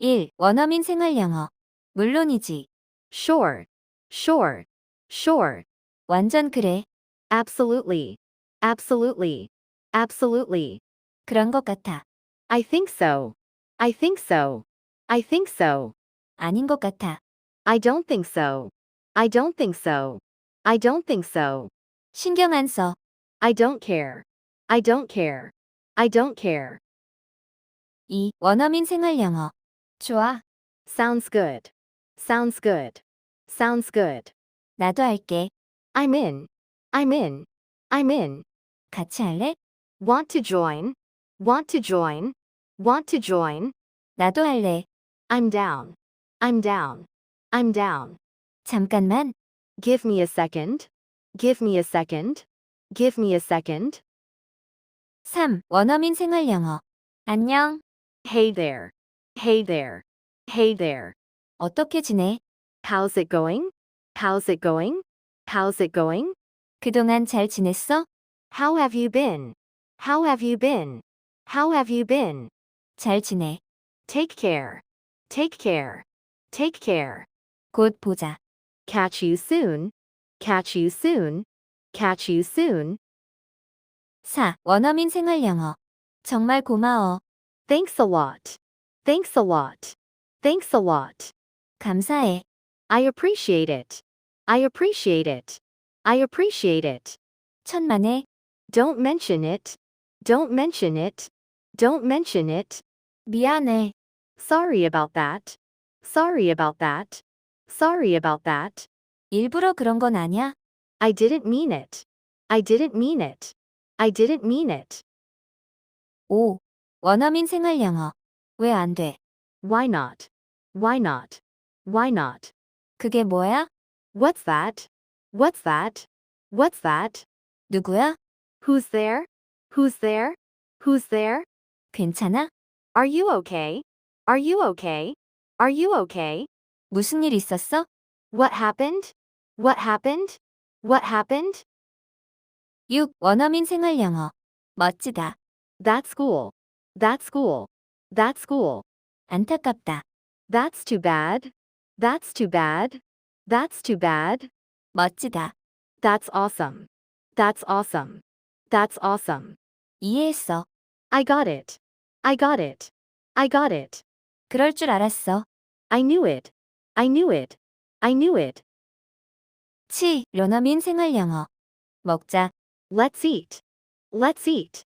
1. 원어민 생활 영어. 물론이지. Sure. Sure. Sure. 완전 그래. Absolutely. Absolutely. Absolutely. 그런 것 같아. I think so. I think so. I think so. 아닌 것 같아. I don't think so. I don't think so. I don't think so. 신경 안 써. I don't care. I don't care. I don't care. 2. 원어민 생활 영어. 좋아. Sounds good. Sounds good. Sounds good. 나도 할게. I'm in. I'm in. I'm in. 같이 할래? Want to join? Want to join? Want to join? 나도 할래. I'm down. I'm down. I'm down. 잠깐만. Give me a second. Give me a second. Give me a second. 3. 원어민 생활 영어. 안녕. Hey there. Hey there. Hey there. 어떻게 지내? How's it going? How's it going? How's it going? 그동안 잘 지냈어? How have you been? How have you been? How have you been? 잘 지내. Take care. Take care. Take care. 곧 보자. Catch you soon. Catch you soon. Catch you soon. 4. 원어민 생활 영어. 정말 고마워. Thanks a lot. Thanks a lot. Thanks a lot. 감사해. I appreciate it. I appreciate it. I appreciate it. 천만에. Don't mention it. Don't mention it. Don't mention it. 미안해. Sorry about that. Sorry about that. Sorry about that. 일부러 그런 건 아냐? I didn't mean it. I didn't mean it. I didn't mean it. 5. 원어민 생활 영어. 왜 안 돼? Why not? Why not? Why not? 그게 뭐야? What's that? What's that? What's that? 누구야? Who's there? Who's there? Who's there? 괜찮아? Are you okay? Are you okay? Are you okay? 무슨 일 있었어? What happened? What happened? What happened? 6. 원어민 생활 영어. 멋지다. That's cool. That's cool. That's cool. 안타깝다. That's too bad. That's too bad. That's too bad. 멋지다. That's awesome. That's awesome. That's awesome. 이해했어. I got it. I got it. I got it. 그럴 줄 알았어. I knew it. I knew it. I knew it. 7. 원어민 생활 영어. 먹자. Let's eat. Let's eat.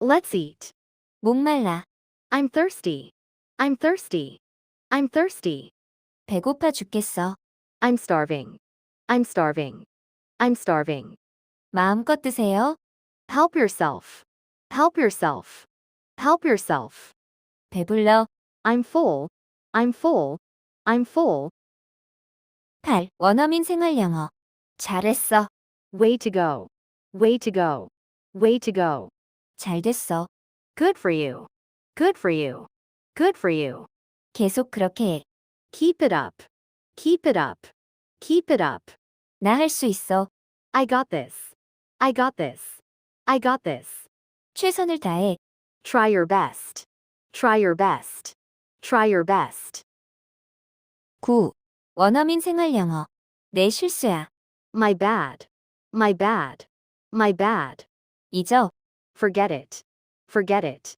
Let's eat. 목말라. I'm thirsty. I'm thirsty. I'm thirsty. 배고파 죽겠어. I'm starving. I'm starving. I'm starving. 마음껏 드세요. Help yourself. Help yourself. Help yourself. 배불러. I'm full. I'm full. I'm full. 8. 원어민 생활 영어. 잘했어. Way to go. Way to go. Way to go. 잘 됐어. Good for you. Good for you. Good for you. 계속 그렇게 해. Keep it up. Keep it up. Keep it up. 나 할 수 있어. I got this. I got this. I got this. 최선을 다해. Try your best. Try your best. Try your best. 9. 원어민 생활 영어. 내 실수야. My bad. My bad. My bad. 잊어. Forget it. Forget it.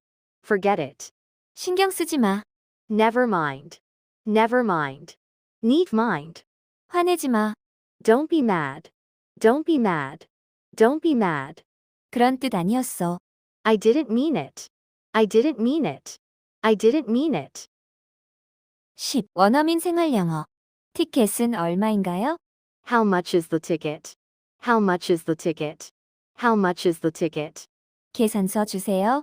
Forget it. 신경 쓰지 마. Never mind. Never mind. Need mind. 화내지 마. Don't be mad. Don't be mad. Don't be mad. 그런 뜻 아니었어. I didn't mean it. I didn't mean it. I didn't mean it. 10. 원어민 생활 영어. 티켓은 얼마인가요? How much is the ticket? How much is the ticket? How much is the ticket? 계산서 주세요.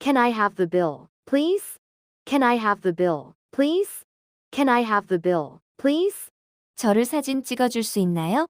Can I have the bill, please? Can I have the bill, please? Can I have the bill, please? 저를 사진 찍어줄 수 있나요?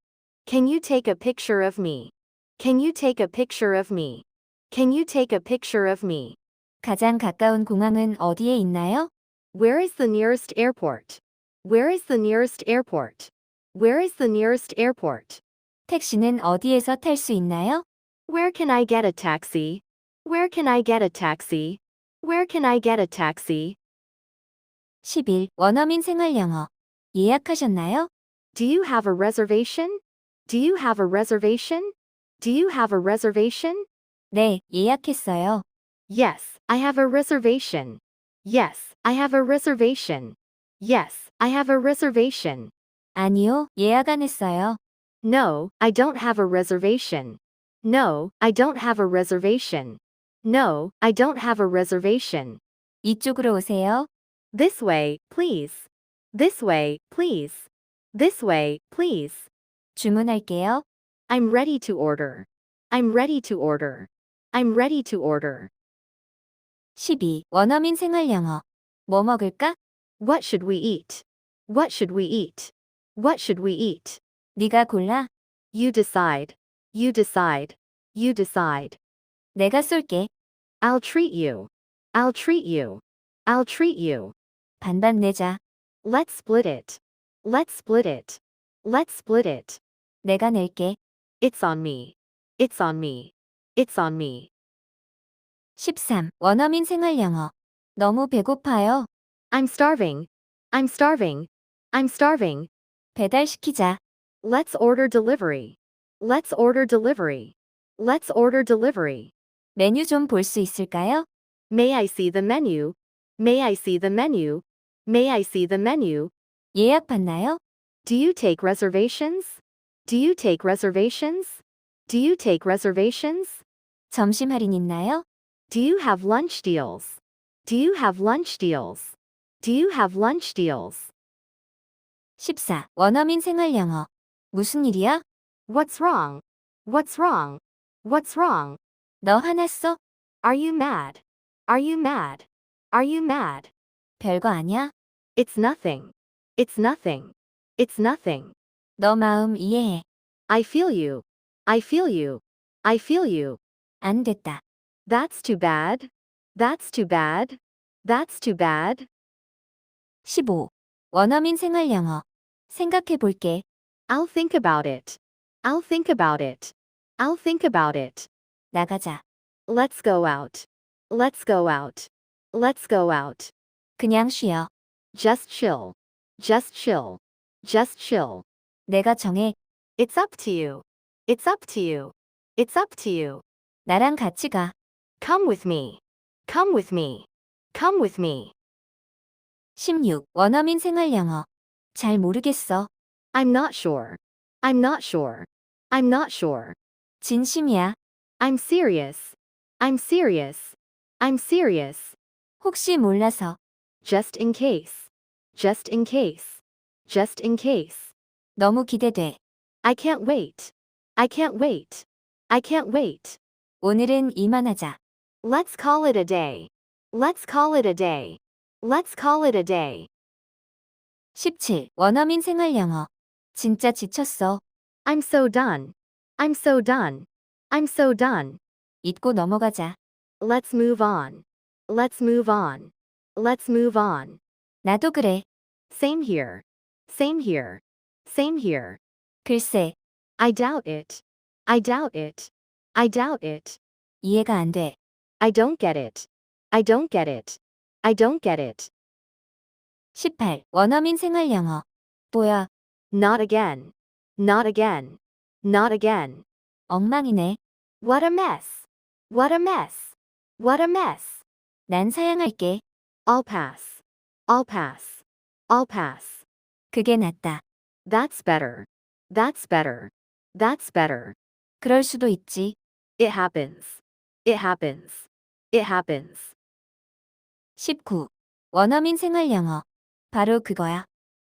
Can you take a picture of me? Can you take a picture of me? Can you take a picture of me? 가장 가까운 공항은 어디에 있나요? Where is the nearest airport? Where is the nearest airport? Where is the nearest airport? 택시는 어디에서 탈 수 있나요? Where can I get a taxi? Where can I get a taxi? Where can I get a taxi? 11. 원어민 생활 영어. 예약하셨나요? Do you have a reservation? Do you have a reservation? Do you have a reservation? 네, 예약했어요. Yes, I have a reservation. Yes, I have a reservation. Yes, I have a reservation. 아니요, 예약 안 했어요. No, I don't have a reservation. No, I don't have a reservation. No, I don't have a reservation. 이쪽으로 오세요. This way, please. This way, please. This way, please. 주문할게요. I'm ready to order. I'm ready to order. I'm ready to order. 12. 원어민 생활 영어. 뭐 먹을까? What should we eat? What should we eat? What should we eat? 네가 골라. You decide. You decide. You decide. 내가 쏠게. I'll treat you. I'll treat you. I'll treat you. 반반 내자. Let's split it. Let's split it. Let's split it. 내가 낼게. It's on me. It's on me. It's on me. 13. 원어민 생활 영어. 너무 배고파요. I'm starving. I'm starving. I'm starving. 배달시키자. Let's order delivery. Let's order delivery. Let's order delivery. 메뉴 좀 볼 수 있을까요? May I see the menu? May I see the menu? May I see the menu? 예약 받나요? Do you take reservations? Do you take reservations? Do you take reservations? 점심 할인 있나요? Do you have lunch deals? Do you have lunch deals? Do you have lunch deals? 14. 원어민 생활 영어. 무슨 일이야? What's wrong? What's wrong? What's wrong? 너 화났어? Are you mad? Are you mad? Are you mad? 별거 아니야? It's nothing. It's nothing. It's nothing. 너 마음 이해해. I feel you. I feel you. I feel you. 안 됐다. That's too bad. That's too bad. That's too bad. 15. 원어민 생활 영어. 생각해 볼게. I'll think about it. I'll think about it. I'll think about it. 나가자. Let's go out. Let's go out. Let's go out. 그냥 쉬어. Just chill. Just chill. Just chill. 내가 정해. It's up to you. It's up to you. It's up to you. 나랑 같이 가. Come with me. Come with me. Come with me. 16. 원어민 생활 영어. 잘 모르겠어. I'm not sure. I'm not sure. I'm not sure. 진심이야. I'm serious. I'm serious. I'm serious. 혹시 몰라서. Just in case. Just in case. Just in case. 너무 기대돼. I can't wait. I can't wait. I can't wait. 오늘은 이만하자. Let's call it a day. Let's call it a day. Let's call it a day. 17. 원어민 생활 영어. 진짜 지쳤어. I'm so done. I'm so done. I'm so done. 잊고 넘어가자. Let's move on. Let's move on. Let's move on. 나도 그래. Same here. Same here. Same here. 글쎄, I doubt it. I doubt it. I doubt it. 이해가 안 돼. I don't get it. I don't get it. I don't get it. 18. 원어민 생활 영어. 뭐야, Not again. Not again. Not again. 엉망이네. What a mess. What a mess. What a mess. 난 사양할게. I'll pass. I'll pass. I'll pass. 그게 낫다. That's better. That's better. That's better. 그럴 수도 있지. It happens. It happens. It happens. 19. 원어민 생활 영어. 바로 그거야.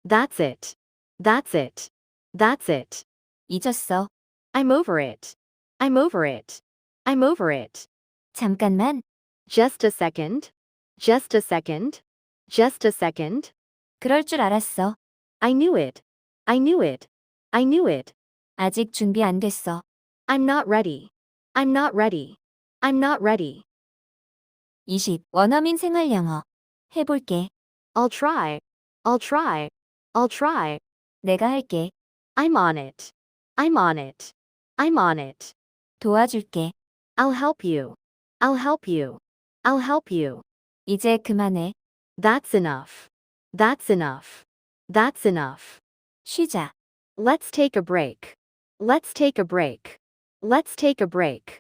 That's it. That's it. That's it. 잊었어. I'm over it. I'm over it. I'm over it. 잠깐만. Just a second. Just a second. Just a second. 그럴 줄 알았어. I knew it. I knew it. I knew it. 아직 준비 안 됐어. I'm not ready. I'm not ready. I'm not ready. 20. 원어민 생활 영어. 해볼게. I'll try. I'll try. I'll try. 내가 할게. I'm on it. I'm on it. I'm on it. 도와줄게. I'll help you. I'll help you. I'll help you. 이제 그만해. That's enough. That's enough. That's enough. 쉬자. Let's take a break. Let's take a break. Let's take a break.